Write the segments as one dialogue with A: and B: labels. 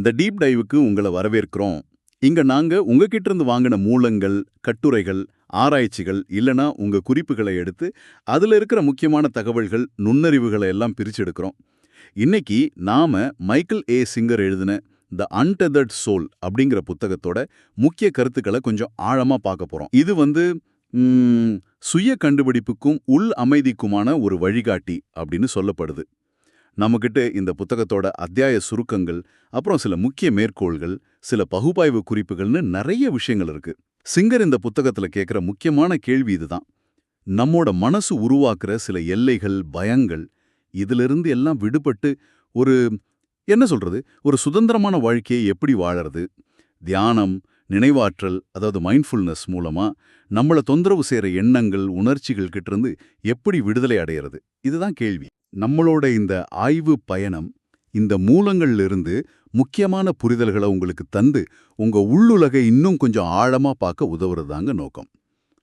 A: இந்த டீப் டைவுக்கு உங்களை வரவேற்கிறோம். இங்க நாங்க உங்ககிட்ட இருந்து வாங்கின மூலங்கள் கட்டுரைகள் ஆராய்ச்சிகள் இல்லனா உங்க குறிப்புகளை எடுத்து அதுல இருக்கிற முக்கியமான தகவல்கள் நுண்ணறிவுகளை எல்லாம் பிரிச்செடுக்கிறோம் இன்னைக்கு நாம மைக்கேல் ஏ. சிங்கர் எழுதின த அன்டெதர்ட் சோல் அப்படிங்கிற புத்தகத்தோட முக்கிய கருத்துக்களை கொஞ்சம் ஆழமா பார்க்க போறோம். இது வந்து ம், சுய கண்டுபிடிப்புக்கும் உள் அமைதிக்குமான ஒரு வழிகாட்டி அப்படின்னு சொல்லப்படுது. நம்மகிட்ட இந்த புத்தகத்தோட அத்தியாய சுருக்கங்கள் அப்புறம் சில முக்கிய மேற்கோள்கள் சில பகுப்பாய்வு குறிப்புகள்னு நிறைய விஷயங்கள் இருக்கு. சிங்கர் இந்த புத்தகத்துல கேட்குற முக்கியமான கேள்வி இதுதான். நம்மோட மனசு உருவாக்குற சில எல்லைகள் பயங்கள் இதிலிருந்து எல்லாம் விடுபட்டு ஒரு என்ன சொல்றது ஒரு சுதந்திரமான வாழ்க்கையை எப்படி வாழறது? தியானம் நினைவாற்றல் அதாவது மைண்ட்ஃபுல்னஸ் மூலமா நம்மள தொந்தரவு செய்யற எண்ணங்கள் உணர்ச்சிகள் கிட்ட இருந்து எப்படி விடுதலை அடையிறது? இதுதான் கேள்வி. நம்மளோட இந்த ஆய்வு பயணம் இந்த மூலங்கள்ல இருந்து முக்கியமான புரிதல்களை உங்களுக்கு தந்து உங்க உள்ளுலகை இன்னும் கொஞ்சம் ஆழமா பார்க்க உதவுறதாங்க நோக்கம்.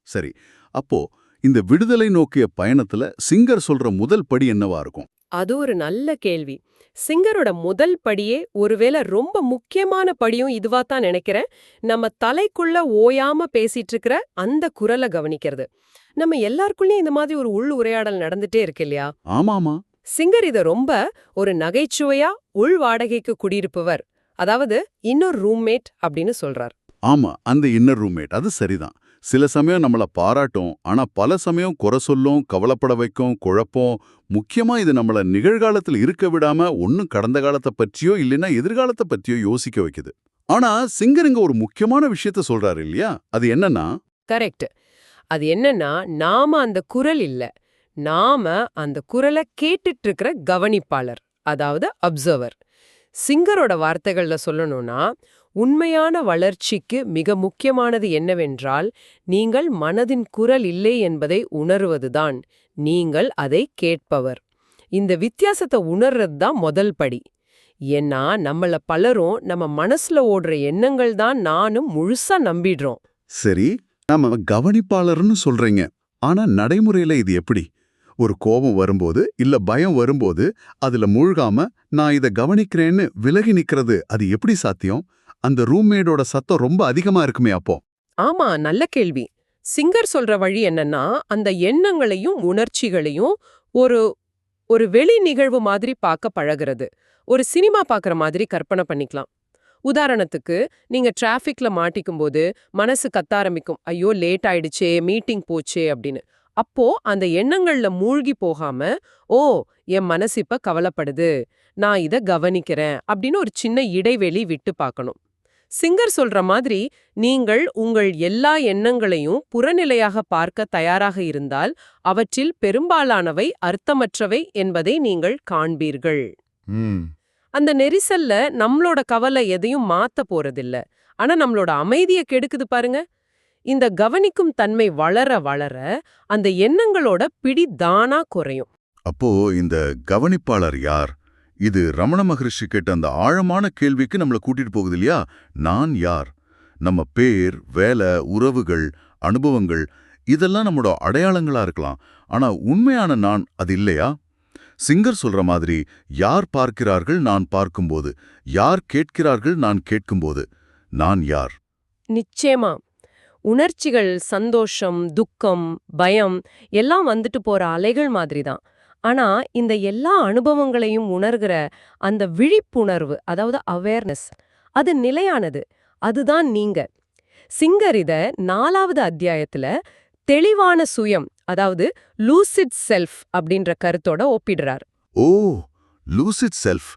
A: சரி அப்போ இந்த விடுதலை நோக்கிய பயணத்துல சிங்கர் சொல்ற முதல் படி என்னவா இருக்கும்?
B: அது ஒரு நல்ல கேள்வி. சிங்கரோட முதல் படியே ஒருவேளை ரொம்ப முக்கியமான படியும் இதுவா தான் நினைக்கிறேன். நம்ம தலைக்குள்ள ஓயாம பேசிட்டு இருக்கிற அந்த குரலை கவனிக்கிறது. நம்ம எல்லாருக்குள்ளயும் இந்த மாதிரி ஒரு உள் உரையாடல் நடந்துட்டே இருக்கு இல்லையா?
A: ஆமாமா.
B: சிங்கர் இத ரொம்ப ஒரு நகைச்சுவையா உள் வாடகைக்கு குடியிருப்பவர். அதாவது இன்னொரு ரூம்மேட் அப்படின்னு சொல்றார்.
A: ஆமா அந்த இன்னர் ரூம்மேட் அது சரிதான். சில சமயம் நம்மள பாராட்டும் ஆனா பல சமயம் குறை சொல்லும் கவலைப்பட வைக்கும் குழப்பம் முக்கியமா இது நம்மள நிகழ்காலத்துல இருக்க விடாம ஒன்னும் கடந்த காலத்தை பற்றியோ இல்லைன்னா எதிர்காலத்தை பற்றியோ யோசிக்க வைக்குது. ஆனா சிங்கர் இங்க ஒரு முக்கியமான விஷயத்த சொல்றாரு இல்லையா? அது என்னன்னா
B: கரெக்ட். அது என்னன்னா நாம அந்த குரல் இல்ல. நாம அந்த குரலை கேட்டுட்டு இருக்கிற கவனிப்பாளர் அதாவது அப்சர்வர் சிங்கரோட வார்த்தைகள்ல சொல்லணும்னா உண்மையான வளர்ச்சிக்கு மிக முக்கியமானது என்னவென்றால் நீங்கள் மனதின் குரல் இல்லை என்பதை உணர்வதுதான் நீங்கள் அதை கேட்பவர். இந்த வித்தியாசத்தை உணர்றது தான் முதல் படி. ஏன்னா நம்மள பலரும் நம்ம மனசுல ஓடுற எண்ணங்கள் தான் நானும் முழுசா நம்பிடுறோம்.
A: சரி நாம கவனிப்பாளர்னு சொல்றீங்க. ஆனா நடைமுறையில இது எப்படி? ஒரு கோபம் வரும்போது இல்ல பயம் வரும்போது அதுல மூழ்காம நான் இத கவனிக்கிறேன்னு விலகி நிக்கிறது அது எப்படி சாத்தியம்? அந்த ரூம்மேடோட சத்தம் ரொம்ப அதிகமா இருக்குமே அப்போ.
B: ஆமா நல்ல கேள்வி. சிங்கர் சொல்ற வழி என்னன்னா அந்த எண்ணங்களையும் உணர்ச்சிகளையும் ஒரு ஒரு வெளி நிகழ்வு மாதிரி பார்க்க பழகுறது. ஒரு சினிமா பார்க்குற மாதிரி கற்பனை பண்ணிக்கலாம். உதாரணத்துக்கு நீங்க டிராஃபிக்ல மாட்டிக்கும்போது மனசு கத்த ஆரம்பிக்கும். ஐயோ லேட் ஆயிடுச்சே மீட்டிங் போச்சே அப்படின்னு. அப்போ அந்த எண்ணங்கள்ல மூழ்கி போகாம ஓ என் மனசு இப்ப கவலைப்படுது. நான் இத கவனிக்கிறேன். அப்படின்னு ஒரு சின்ன இடைவெளி விட்டு பார்க்கணும். சிங்கர் சொல்ற மாதிரி நீங்கள் உங்கள் எல்லா எண்ணங்களையும் புறநிலையாக பார்க்க தயாராக இருந்தால் அவற்றில் பெரும்பாலானவை அர்த்தமற்றவை என்பதை நீங்கள் காண்பீர்கள். அந்த நெரிசல்ல நம்மளோட கவலை எதையும் மாத்த போறதில்ல. ஆனா நம்மளோட அமைதியை கெடுக்குது பாருங்க. இந்த கவனிக்கும் தன்மை வளர வளர அந்த எண்ணங்களோட பிடி தானா குறையும்.
A: அப்போ இந்த கவனிப்பாளர் யார்? இது ரமண மகரிஷி கேட்ட அந்த ஆழமான கேள்விக்கு நம்மள கூட்டிட்டு போகுது இல்லையா? நான் யார்? நம்ம பேர் வேலை உறவுகள் அனுபவங்கள் இதெல்லாம் நம்மளோட அடையாளங்களா இருக்கலாம். ஆனா உண்மையான நான் அது இல்லையா? சிங்கர் சொல்ற மாதிரி யார் பார்க்கிறார்கள் நான் பார்க்கும்போது யார் கேட்கிறார்கள் நான் கேட்கும்போது நான் யார்?
B: நிச்சயமா. உணர்ச்சிகள் சந்தோஷம் துக்கம் பயம் எல்லாம் வந்துட்டு போற அலைகள் மாதிரி தான் ஆனா இந்த எல்லா அனுபவங்களையும் உணர்கிற அந்த விழிப்புணர்வு அதாவது அவேர்னஸ் அது நிலையானது. அதுதான் நீங்க. சிங்கர் இத நாலாவது அத்தியாயத்துல தெளிவான சுயம் அதாவது லூசிட் செல்ஃப் அப்படின்ற கருத்தோட ஒப்பிடுறார்.
A: ஓ லூசிட் செல்ஃப்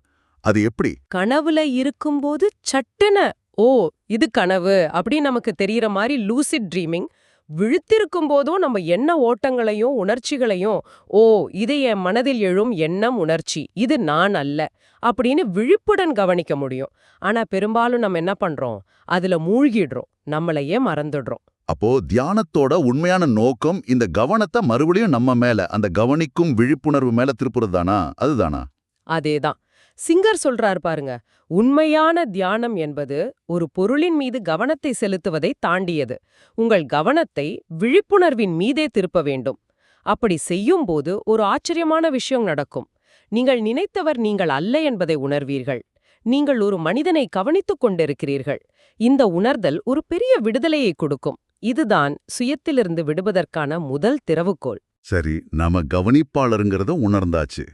A: அது எப்படி?
B: கனவுல இருக்கும்போது சட்டுன ஓ இது கனவு அப்படி நமக்கு தெரியற மாதிரி லூசிட் ட்ரீமிங் விழுத்திருக்கும் போதும் நம்ம எண்ண ஓட்டங்களையும் உணர்ச்சிகளையும் ஓ இது என் மனதில் எழும் எண்ணம் உணர்ச்சி இது நான் அல்ல அப்படின்னு விழிப்புடன் கவனிக்க முடியும். ஆனா பெரும்பாலும் நம்ம என்ன பண்றோம்? அதுல மூழ்கிடுறோம் நம்மளையே மறந்துடுறோம்.
A: அப்போ தியானத்தோட உண்மையான நோக்கம் இந்த கவனத்தை மறுபடியும் நம்ம மேல அந்த கவனிக்கும் விழிப்புணர்வு மேல திருப்புறது தானா அதுதானா?
B: அதேதான். சிங்கர் சொல்றார் பாருங்க உண்மையான தியானம் என்பது ஒரு பொருளின் மீது கவனத்தை செலுத்துவதை தாண்டியது. உங்கள் கவனத்தை விழிப்புணர்வின் மீதே திருப்ப வேண்டும். அப்படி செய்யும்போது ஒரு ஆச்சரியமான விஷயம் நடக்கும். நீங்கள் நினைத்தவர் நீங்கள் அல்ல என்பதை உணர்வீர்கள். நீங்கள் ஒரு மனிதனை கவனித்துக் கொண்டிருக்கிறீர்கள். இந்த உணர்தல் ஒரு பெரிய விடுதலையை கொடுக்கும். இதுதான் சுயத்திலிருந்து விடுவதற்கான முதல் திறவுகோள்.
A: சரி நாம கவனிப்பாளருங்கிறத உணர்ந்தாச்சு.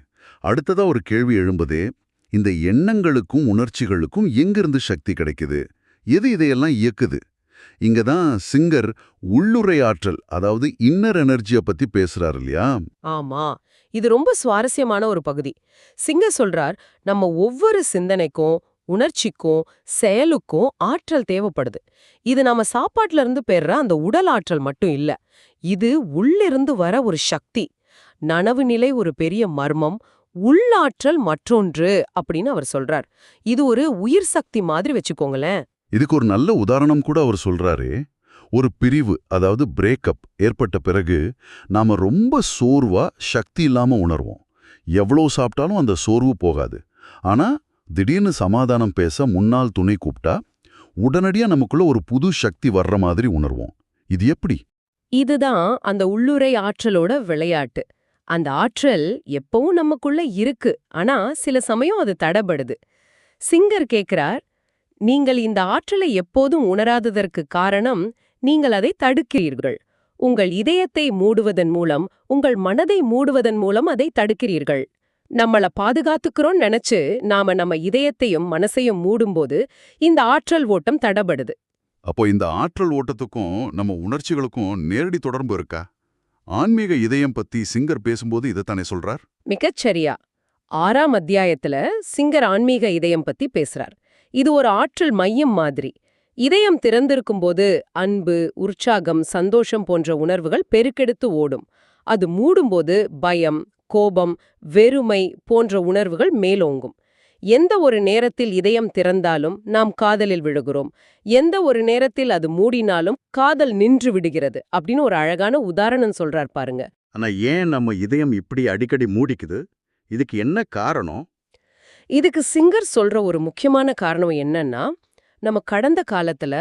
A: அடுத்ததா ஒரு கேள்வி எழும்புதே இந்த எண்ணங்களுக்கும் உணர்ச்சிகளுக்கும் எங்கிருந்து சக்தி கிடைக்குது? எது இதையெல்லாம் இயக்குது? இங்க தான் சிங்கர் உள்ளுரையாற்றல் அதாவது இன்னர் எனர்ஜியை பத்தி பேசுறாரு இல்லையா?
B: ஆமா. இது ரொம்ப சுவாரஸ்யமான ஒரு பகுதி. சிங்கர் சொல்றார் நம்ம ஒவ்வொரு சிந்தனைக்கும் உணர்ச்சிக்கும் செயலுக்கும் ஆற்றல் தேவைப்படுது. இது நாம சாப்பாட்டுல இருந்து பெறுற அந்த உடல் ஆற்றல் மட்டும் இல்ல. இது உள்ளிருந்து வர ஒரு சக்தி. நனவு நிலை ஒரு பெரிய மர்மம் உள்ளாற்றல் மற்றொன்று அப்படின்னு அவர் சொல்றார். இது ஒரு உயிர் சக்தி மாதிரி வச்சுக்கோங்களேன்.
A: இதுக்கு ஒரு நல்ல உதாரணம் கூட அவர் சொல்றாரு. ஒரு பிரிவு அதாவது பிரேக்கப் ஏற்பட்ட பிறகு நாம ரொம்ப சோர்வா சக்தி இல்லாம உணர்வோம். எவ்வளோ சாப்பிட்டாலும் அந்த சோர்வு போகாது. ஆனா திடீர்னு சமாதானம் பேச முன்னால் துணை கூப்பிட்டா உடனடியா நமக்குள்ள ஒரு புது சக்தி வர்ற மாதிரி உணர்வோம். இது எப்படி?
B: இதுதான் அந்த உள்ளுரை ஆற்றலோட விளையாட்டு. அந்த ஆற்றல் எப்பவும் நமக்குள்ள இருக்கு ஆனா சில சமயம் அது தடபடுது சிங்கர் கேக்குறார் நீங்கள் இந்த ஆற்றலை எப்போதும் உணராததற்கு காரணம் நீங்கள் அதை தடுக்கிறீர்கள். உங்கள் இதயத்தை மூடுவதன் மூலம் உங்கள் மனதை மூடுவதன் மூலம் அதை தடுக்கிறீர்கள். நம்மள பாதுகாத்துக்கிறோம் நினைச்சு நாம நம்ம இதயத்தையும் மனசையும் மூடும்போது இந்த ஆற்றல் ஓட்டம் தடபடுது
A: அப்போ இந்த ஆற்றல் ஓட்டத்துக்கும் நம்ம உணர்ச்சிகளுக்கும் நேரடி தொடர்பு இருக்கா? ஆன்மீக இதயம் பத்தி சிங்கர் பேசும்போது இதைத்தானே சொல்றார்?
B: மிகச்சரியா. ஆறாம் அத்தியாயத்துல சிங்கர் ஆன்மீக இதயம் பத்தி பேசுறார். இது ஒரு ஆற்றல் மையம் மாதிரி. இதயம் திறந்திருக்கும் போது அன்பு உற்சாகம் சந்தோஷம் போன்ற உணர்வுகள் பெருக்கெடுத்து ஓடும். அது மூடும்போது பயம் கோபம் வெறுமை போன்ற உணர்வுகள் மேலோங்கும். எந்த ஒரு நேரத்தில் இதயம் திறந்தாலும் நாம் காதலில் விழுகிறோம். எந்த ஒரு நேரத்தில் அது மூடினாலும் காதல் நின்று விடுகிறது அப்படின்னு ஒரு அழகான உதாரணம் சொல்றார் பாருங்க.
A: ஆனா ஏன் நம்ம இதயம் இப்படி அடிக்கடி மூடிக்குது? இதுக்கு என்ன காரணம்?
B: இதுக்கு சிங்கர் சொல்ற ஒரு முக்கியமான காரணம் என்னன்னா நம்ம கடந்த காலத்துல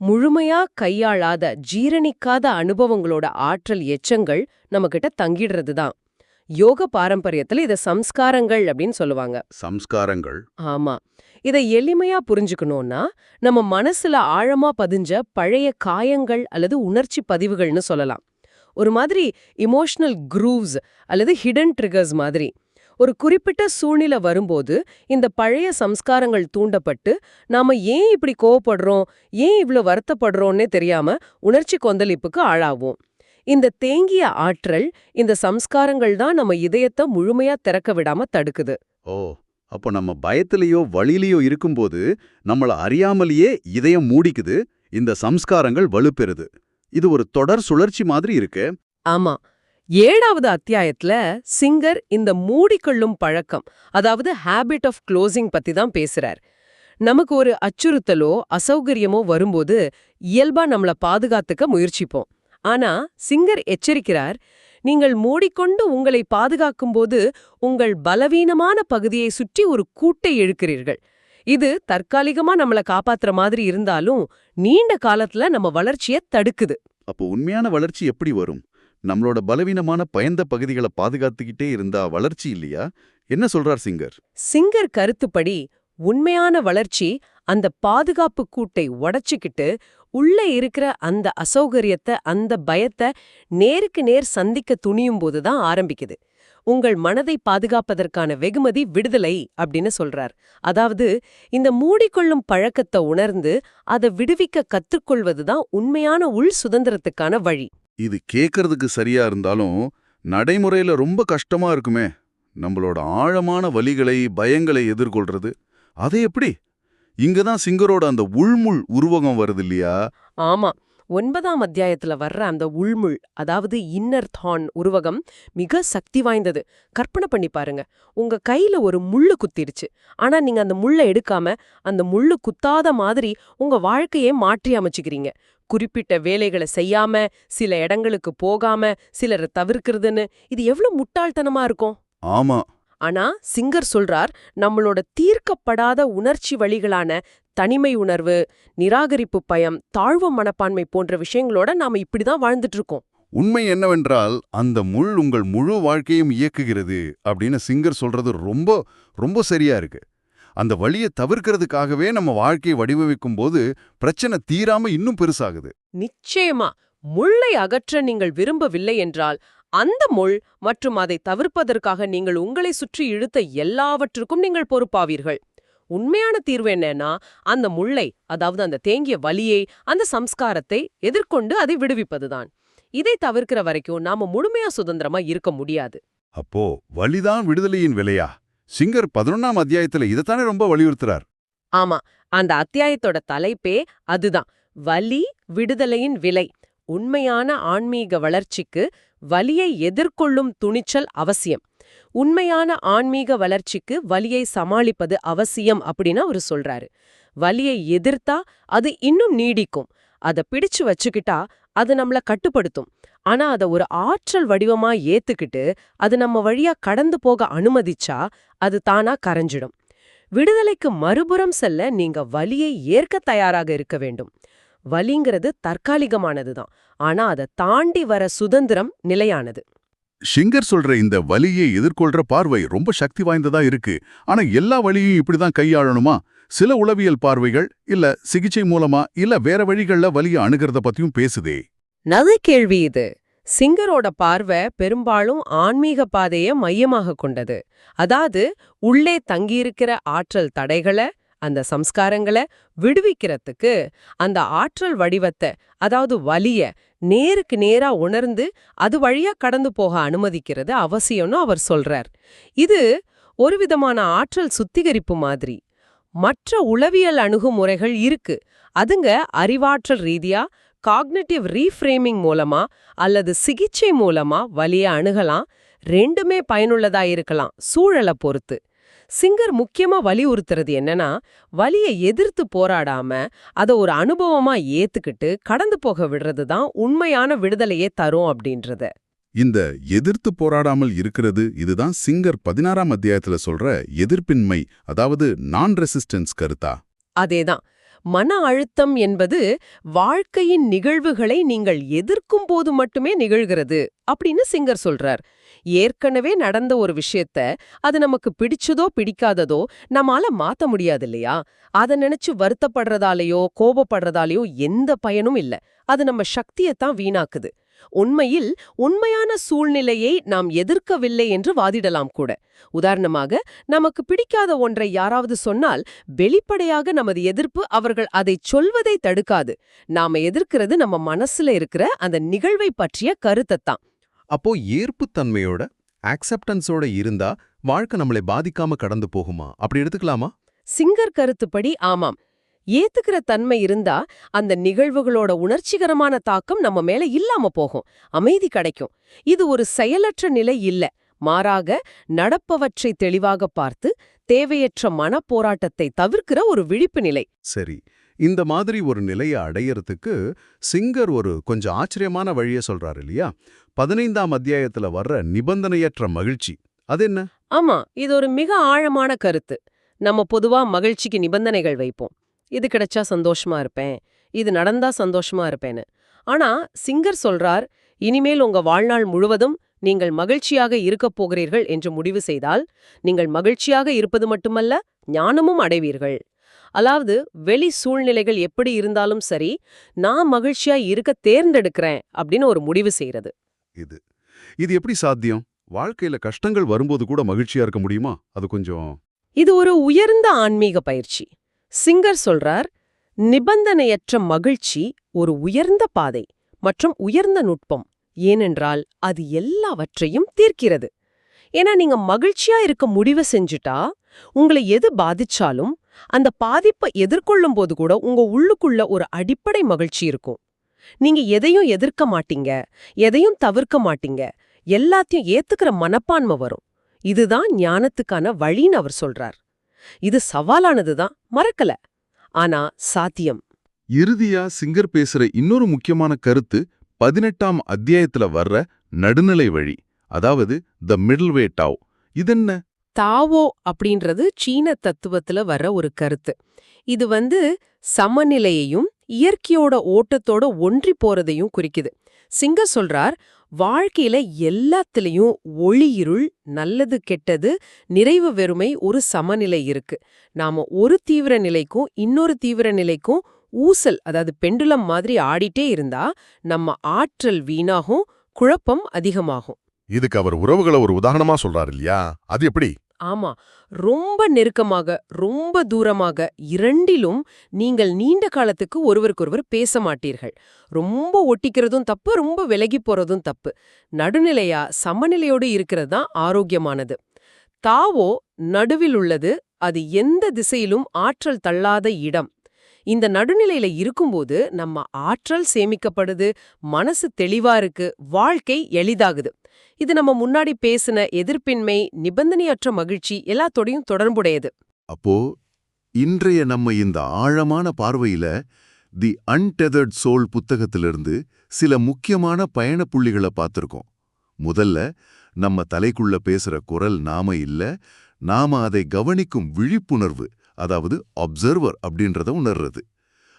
B: முழுமையா கையாளாத ஜீரணிக்காத அனுபவங்களோட ஆற்றல் எச்சங்கள் நம்மகிட்ட தங்கிடுறது தான். யோக பாரம்பரியத்துல இத சம்ஸ்காரங்கள் அப்படின்னு சொல்லுவாங்க.
A: சம்ஸ்காரங்கள்.
B: ஆமா. இதை எளிமையா புரிஞ்சுக்கணும்னா நம்ம மனசுல ஆழமா பதிஞ்ச பழைய காயங்கள் அல்லது உணர்ச்சி பதிவுகள்னு சொல்லலாம். ஒரு மாதிரி இமோஷனல் குரூவ்ஸ் அல்லது ஹிடன் ட்ரிகர்ஸ் மாதிரி. ஒரு குறிப்பிட்ட சூழ்நிலை வரும்போது இந்த பழைய சம்ஸ்காரங்கள் தூண்டப்பட்டு நாம ஏன் இப்படி கோவப்படுறோம்? ஏன் இவ்ளோ வருத்தப்படுறோம்னே தெரியாம உணர்ச்சி கொந்தளிப்புக்கு ஆளாவோம். இந்த தேங்கிய ஆற்றல் இந்த சம்ஸ்காரங்கள் தான் நம்ம இதயத்தை முழுமையா திறக்க விடாம தடுக்குது.
A: ஓ அப்போ நம்ம பயத்திலேயோ வழியிலையோ இருக்கும்போது நம்மள அறியாமலேயே இதயம் மூடிக்குது இந்த சம்ஸ்காரங்கள் வலுப்பெறுது. இது ஒரு தொடர் சுழற்சி மாதிரி இருக்கு.
B: ஆமா ஏழாவது அத்தியாயத்துல சிங்கர் இந்த மூடிக்கொள்ளும் பழக்கம் அதாவது ஹேபிட் ஆஃப் க்ளோசிங் பத்தி தான் பேசுறார். நமக்கு ஒரு அச்சுறுத்தலோ அசௌகரியமோ வரும்போது இயல்பா நம்மள பாதுகாத்துக்க முயற்சிப்போம். ஆனா சிங்கர் எச்சரிக்கிறார் நீங்கள் மூடிக்கொண்டு உங்களை பாதுகாக்கும்போது உங்கள் பலவீனமான பகுதியை சுற்றி ஒரு கூட்டை இழுக்கிறீர்கள். இது தற்காலிகமா நம்மள காப்பாத்துற மாதிரி இருந்தாலும் நீண்ட காலத்துல நம்ம வளர்ச்சியை தடுக்குது.
A: அப்போ உண்மையான வளர்ச்சி எப்படி வரும்? நம்மளோட பலவீனமான பயந்த பகுதிகளை பாதுகாத்துக்கிட்டே இருந்தா வளர்ச்சி இல்லையா? என்ன சொல்றார் சிங்கர்?
B: சிங்கர் கருத்துப்படி உண்மையான வளர்ச்சி அந்த பாதுகாப்பு கூட்டை உடைச்சுக்கிட்டு உள்ள இருக்கிற அந்த அசௌகரியத்தை அந்த பயத்தை நேருக்கு நேர் சந்திக்க துணியும் போதுதான் ஆரம்பிக்குது. உங்கள் மனதை பாதுகாப்பதற்கான வெகுமதி விடுதலை அப்படின்னு சொல்றார். அதாவது இந்த மூடிக்கொள்ளும் பழக்கத்தை உணர்ந்து அதை விடுவிக்க கற்றுக்கொள்வதுதான் உண்மையான உள் சுதந்திரத்துக்கான வழி.
A: இது கேட்கறதுக்கு சரியா இருந்தாலும் நடைமுறையில ரொம்ப கஷ்டமா இருக்குமே. நம்மளோட ஆழமான வலிகளை பயங்களை எதிர்கொள்றது. அதை எப்படி? இங்க தான் சிங்கரோட அந்த உள்முள் உருவகம் வருது இல்லையா
B: ஆமா. ஒன்பதாம் அத்தியாயத்துல வர்ற அந்த உள்முள் அதாவது இன்னர் தான் உருவகம் மிக சக்தி வாய்ந்தது. கற்பனை பண்ணி பாருங்க. உங்க கையில ஒரு முள்ளு குத்திடுச்சு. ஆனா நீங்க அந்த முள்ளை எடுக்காம அந்த முள்ளு குத்தாத மாதிரி உங்க வாழ்க்கையே மாற்றி அமைச்சுக்கிறீங்க. குறிப்பிட்ட வேலைகளை செய்யாம சில இடங்களுக்கு போகாம சிலரை தவிர்க்கிறதுன்னு இது எவ்வளவு முட்டாள்தனமா இருக்கும்?
A: ஆமா.
B: ஆனா சிங்கர் சொல்றார் நம்மளோட தீர்க்கப்படாத உணர்ச்சி வழிகளான தனிமை உணர்வு நிராகரிப்பு பயம் தாழ்வு மனப்பான்மை போன்ற விஷயங்களோட நாம இப்படிதான் வாழ்ந்துட்டு இருக்கோம்
A: உண்மை என்னவென்றால் அந்த முள் உங்கள் முழு வாழ்க்கையும் இயக்குகிறது அப்படின்னு சிங்கர் சொல்றது ரொம்ப ரொம்ப சரியா இருக்கு. அந்த வழியை தவிர்க்கிறதுக்காகவே நம்ம வாழ்க்கையை வடிவமைக்கும் போது பிரச்சனை தீராம இன்னும் பெருசாகுது.
B: நிச்சயமா முள்ளை அகற்ற நீங்கள் விரும்பவில்லை என்றால் அந்த முள் மற்றும் அதை தவிர்ப்பதற்காக நீங்கள் உங்களை சுற்றி இழுத்த எல்லாவற்றுக்கும் நீங்கள் பொறுப்பாவீர்கள். உண்மையான தீர்வு என்னன்னா அந்த முள்ளை அதாவது அந்த தேங்கிய வலியை அந்த சம்ஸ்காரத்தை எதிர்கொண்டு அதை விடுவிப்பதுதான். இதை தவிர்க்கிற வரைக்கும் நாம முழுமையா சுதந்திரமா இருக்க முடியாது.
A: அப்போ வலிதான் விடுதலையின் விலையா? சிங்கர் பதினொன்னாம் அத்தியாயத்துல இதைத்தானே ரொம்ப வலியுறுத்துறார்.
B: ஆமா அந்த அத்தியாயத்தோட தலைப்பே அதுதான். வலி விடுதலையின் விலை. உண்மையான ஆன்மீக வளர்ச்சிக்கு வலியை எதிர்கொள்ளும் துணிச்சல் அவசியம். உண்மையான ஆன்மீக வளர்ச்சிக்கு வலியை சமாளிப்பது அவசியம் அப்படின்னு அவர் சொல்றாரு. வலியை எதிர்த்தா அது இன்னும் நீடிக்கும். அத பிடிச்சு வச்சுக்கிட்டா அது நம்மள கட்டுப்படுத்தும். ஆனா அத ஒரு ஆற்றல் வடிவமா ஏத்துக்கிட்டு அது நம்ம வழியா கடந்து போக அனுமதிச்சா அது தானா கரைஞ்சிடும். விடுதலைக்கு மறுபுறம் செல்ல நீங்க வலியை ஏற்க தயாராக இருக்க வேண்டும். வலிங்கிறது தற்காலிகமானதுதான். ஆனா அதை தாண்டி வர சுதந்திரம் நிலையானது.
A: ஷிங்கர் சொல்ற இந்த வலியை எதிர்கொள்ற பார்வை ரொம்ப சக்தி வாய்ந்ததா இருக்கு. ஆனா எல்லா வலியும் இப்படிதான் கையாளணுமா? சில உளவியல் பார்வைகள் இல்ல சிகிச்சை மூலமா இல்ல வேற வழிகள்ல வலியை அணுகிறத பத்தியும் பேசுதே.
B: நல்ல கேள்வி இது. சிங்கரோட பார்வை பெரும்பாலும் ஆன்மீக பாதைய மையமாக கொண்டது. அதாவது உள்ளே தங்கியிருக்கிற ஆற்றல் தடைகளை அந்த சம்ஸ்காரங்களை விடுவிக்கிறதுக்கு அந்த ஆற்றல் வடிவத்தை அதாவது வலிய நேருக்கு நேரா உணர்ந்து அது வழியா கடந்து போக அனுமதிக்கிறது அவசியம்னு அவர் சொல்றார். இது ஒரு விதமான ஆற்றல் சுத்திகரிப்பு மாதிரி. மற்ற உளவியல் அணுகுமுறைகள் இருக்கு. அதுங்க அறிவாற்றல் ரீதியா காக்னேட்டிவ் ரீஃப்ரேமிங் மூலமா அல்லது சிகிச்சை மூலமா வலிய அணுகலாம். ரெண்டுமே பயனுள்ளதா இருக்கலாம் சூழலை பொறுத்து. சிங்கர் முக்கியமா வலியுறுத்துறது என்னன்னா வலியை எதிர்த்து போராடாம அத ஒரு அனுபவமா ஏத்துக்கிட்டு கடந்து போக விடுறது தான் உண்மையான விடுதலையே தரும் அப்படின்றத.
A: இந்த எதிர்த்து போராடாமல் இருக்கிறது இதுதான் சிங்கர் பதினாறாம் அத்தியாயத்துல சொல்ற எதிர்ப்பின்மை அதாவது நான் ரெசிஸ்டன்ஸ் கருத்தா?
B: அதேதான் மன அழுத்தம் என்பது வாழ்க்கையின் நிகழ்வுகளை நீங்கள் எதிர்க்கும் போது மட்டுமே நிகழ்கிறது அப்படின்னு சிங்கர் சொல்றார். ஏற்கனவே நடந்த ஒரு விஷயத்த அது நமக்கு பிடிச்சதோ பிடிக்காததோ நம்மால மாத்த முடியாது இல்லையா அத நினைச்சு வருத்தப்படுறதாலேயோ கோபப்படுறதாலேயோ எந்த பயனும் இல்ல. அது நம்ம சக்தியத்தான் வீணாக்குது. உண்மையில் உண்மையான சூழ்நிலையை நாம் எதிர்க்கவில்லை என்று வாதிடலாம் கூட. உதாரணமாக நமக்கு பிடிக்காத ஒன்றை யாராவது சொன்னால் வெளிப்படையாக நமது எதிர்ப்பு அவர்கள் அதை சொல்வதை தடுக்காது. நாம எதிர்க்கிறது நம்ம மனசுல இருக்கிற அந்த நிகழ்வை பற்றிய கருத்தைத்தான்
C: அப்போ ஏற்புத்தன்மையோட ஆக்செப்டன்ஸோட இருந்தா வாழ்க்கை நம்மளை பாதிக்காம கடந்து போகுமா? அப்படி எடுத்துக்கலாமா?
B: சிங்கர் கருத்துப்படி ஆமாம். ஏத்துக்கிற தன்மை இருந்தா அந்த நிகழ்வுகளோட உணர்ச்சிகரமான தாக்கம் நம்ம மேல இல்லாம போகும். அமைதி கிடைக்கும். இது ஒரு செயலற்ற நிலை இல்ல. மாறாக நடப்பவற்றை தெளிவாக பார்த்து தேவையற்ற மனப்போராட்டத்தை தவிர்க்கிற ஒரு விழிப்பு நிலை.
A: சரி. இந்த மாதிரி ஒரு நிலையை அடையறதுக்கு சிங்கர் ஒரு கொஞ்சம் ஆச்சரியமான வழியை சொல்றாரு இல்லையா? பதினைந்தாம் அத்தியாயத்துல வர்ற நிபந்தனையற்ற மகிழ்ச்சி. அது என்ன?
B: ஆமா இது ஒரு மிக ஆழமான கருத்து. நம்ம பொதுவா மகிழ்ச்சிக்கு நிபந்தனைகள் வைப்போம். இது கிடைச்சா சந்தோஷமா இருப்பேன் இது நடந்தா சந்தோஷமா இருப்பேன்னு. ஆனா சிங்கர் சொல்றார் இனிமேல் உங்க வாழ்நாள் முழுவதும் நீங்கள் மகிழ்ச்சியாக இருக்கப் போகிறீர்கள் என்று முடிவு செய்தால் நீங்கள் மகிழ்ச்சியாக இருப்பது மட்டுமல்ல ஞானமும் அடைவீர்கள். அதாவது வெளி சூழ்நிலைகள் எப்படி இருந்தாலும் சரி நான் மகிழ்ச்சியா இருக்க தேர்ந்தெடுக்கிறேன் அப்படின்னு ஒரு முடிவு செய்யறது.
A: இது. இது எப்படி சாத்தியம்? வாழ்க்கையில கஷ்டங்கள் வரும்போது கூட மகிழ்ச்சியா இருக்க முடியுமா? அது கொஞ்சம்
B: இது ஒரு உயர்ந்த ஆன்மீக பயிற்சி. சிங்கர் சொல்றார் நிபந்தனையற்ற மகிழ்ச்சி ஒரு உயர்ந்த பாதை மற்றும் உயர்ந்த நுட்பம். ஏனென்றால் அது எல்லாவற்றையும் தீர்க்கிறது. ஏன்னா நீங்க மகிழ்ச்சியா இருக்க முடிவு செஞ்சுட்டா உங்களை எது பாதிச்சாலும் அந்த பாதிப்பை எதிர்கொள்ளும் போது கூட உங்க உள்ளுக்குள்ள ஒரு அடிப்படை மகிழ்ச்சி இருக்கும். நீங்க எதையும் எதிர்க்க மாட்டீங்க எதையும் தவிர்க்க மாட்டீங்க எல்லாத்தையும் ஏத்துக்கிற மனப்பான்மை வரும். இதுதான் ஞானத்துக்கான வழின்னு அவர் சொல்றார். இது சவாலானதுதான் மறக்கல. ஆனா சாத்தியம்.
A: இறுதியா சிங்கர் பேசுற இன்னொரு முக்கியமான கருத்து பதினெட்டாம் அத்தியாயத்துல வர்ற நடுநிலை வழி அதாவது த மிடில் வே டாவ் இதென்ன?
B: தாவோ அப்படின்றது சீன தத்துவத்துல வர ஒரு கருத்து. இது வந்து சமநிலையையும் இயற்கையோட ஓட்டத்தோட ஒன்றி போறதையும் குறிக்குது. சிங்க சொல்றார் வாழ்க்கையில எல்லாத்துலயும் ஒளி இருள் நல்லது கெட்டது நிறைவு வெறுமை ஒரு சமநிலை இருக்கு. நாம ஒரு தீவிர நிலைக்கும் இன்னொரு தீவிர நிலைக்கும் ஊசல் அதாவது பெண்டுலம் மாதிரி ஆடிட்டே இருந்தா நம்ம ஆற்றல் வீணாகும் குழப்பம் அதிகமாகும்.
D: இதுக்கு அவர் உறவுகளை ஒரு உதாரணமா சொல்றாரு இல்லையா? அது எப்படி?
B: ஆமா ரொம்ப நெருக்கமாக ரொம்ப தூரமாக இரண்டிலும் நீங்கள் நீண்ட காலத்துக்கு ஒருவருக்கொருவர் பேச மாட்டீர்கள். ரொம்ப ஒட்டிக்கிறதும் தப்பு ரொம்ப விலகி போறதும் தப்பு. நடுநிலையா சமநிலையோடு இருக்கிறது தான் ஆரோக்கியமானது. தாவோ நடுவில் உள்ளது அது எந்த திசையிலும் ஆற்றல் தள்ளாத இடம். இந்த நடுநிலையில இருக்கும்போது நம்ம ஆற்றல் சேமிக்கப்படுது மனசு தெளிவா இருக்கு வாழ்க்கை எளிதாகுது. இது நம்ம முன்னாடி பேசின எதிர்ப்பின்மை நிபந்தனையற்ற மகிழ்ச்சி எல்லாத்தோடையும் தொடர்புடையது.
A: அப்போ இன்றைய நம்ம இந்த ஆழமான பார்வையில தி அன்டெதர்ட் சோல் புத்தகத்திலிருந்து சில முக்கியமான பயண புள்ளிகளை பார்த்திருக்கோம். முதல்ல நம்ம தலைக்குள்ள பேசுற குரல் நாம இல்ல நாம அதை கவனிக்கும் விழிப்புணர்வு அதாவது அப்சர்வர் அப்படின்றத உணர்றது.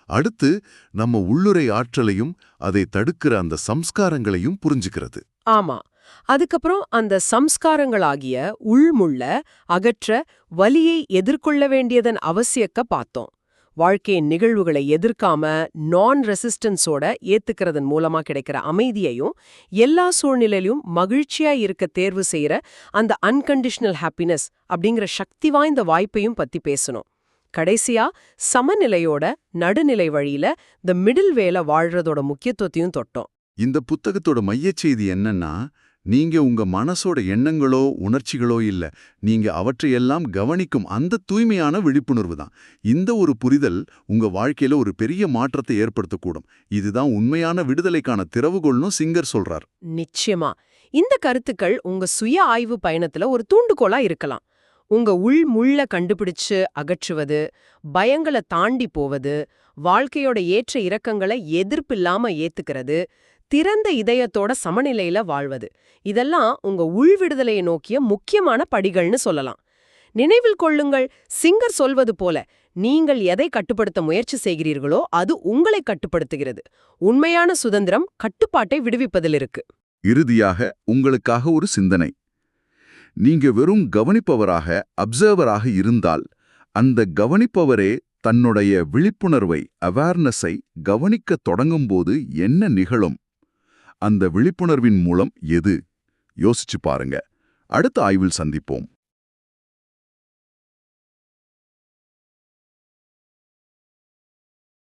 A: அடுத்து நம்ம உள்ளுரை ஆற்றலையும் அதை தடுக்கிற அந்த சம்ஸ்காரங்களையும் புரிஞ்சுக்கிறது.
B: ஆமா. அதுக்கப்புறம் அந்த சம்ஸ்காரங்களாகிய உள்முள்ள அகற்ற வலியை எதிர்கொள்ள வேண்டியதன் அவசியக்க பார்த்தோம். வாழ்க்கையின் நிகழ்வுகளை எதிர்க்காம நான் ரெசிஸ்டன்ஸோட ஏத்துக்கிறதன் மூலமா கிடைக்கிற அமைதியையும் எல்லா சூழ்நிலையிலும் மகிழ்ச்சியா இருக்க தேர்வு செய்யற அந்த அன்கண்டிஷனல் ஹாப்பினஸ் அப்படிங்கிற சக்தி வாய்ந்த வாய்ப்பையும் பத்தி பேசணும். கடைசியா சமநிலையோட நடுநிலை வழியில இந்த மிடில் வேல வாழ்றதோட முக்கியத்துவத்தையும் தொட்டோம்.
A: இந்த புத்தகத்தோட மையச்செய்தி என்னன்னா நீங்க உங்க மனசோட எண்ணங்களோ உணர்ச்சிகளோ இல்ல. நீங்க அவற்றையெல்லாம் கவனிக்கும் அந்த தூய்மையான விழிப்புணர்வு தான். இந்த ஒரு புரிதல் உங்க வாழ்க்கையில ஒரு பெரிய மாற்றத்தை ஏற்படுத்தக்கூடும். இதுதான் உண்மையான விடுதலைக்கான திறவுகோள்னு சிங்கர் சொல்றார்.
B: நிச்சயமா. இந்த கருத்துக்கள் உங்க சுய ஆய்வு பயணத்துல ஒரு தூண்டுகோலா இருக்கலாம். உங்க உள் முள்ள கண்டுபிடிச்சு அகற்றுவது பயங்களை தாண்டி போவது வாழ்க்கையோட ஏற்ற இறக்கங்களை எதிர்ப்பில்லாம ஏத்துக்கிறது திறந்த இதயத்தோட சமநிலையில வாழ்வது. இதெல்லாம் உங்க உள் விடுதலையை நோக்கிய முக்கியமான படிகள்னு சொல்லலாம். நினைவில் கொள்ளுங்கள் சிங்கர் சொல்வது போல நீங்கள் எதை கட்டுப்படுத்த முயற்சி செய்கிறீர்களோ அது உங்களை கட்டுப்படுத்துகிறது. உண்மையான சுதந்திரம் கட்டுப்பாட்டை விடுவிப்பதில் இருக்கு.
A: இறுதியாக உங்களுக்காக ஒரு சிந்தனை. நீங்க வெறும் கவனிப்பவராக அப்சர்வராக இருந்தால் அந்த கவனிப்பவரே தன்னுடைய விழிப்புணர்வை அவேர்னஸை கவனிக்கத் தொடங்கும்போது என்ன நிகழும்? அந்த விழிப்புணர்வின் மூலம் எது? யோசிச்சு பாருங்க. அடுத்த ஆய்வில் சந்திப்போம்.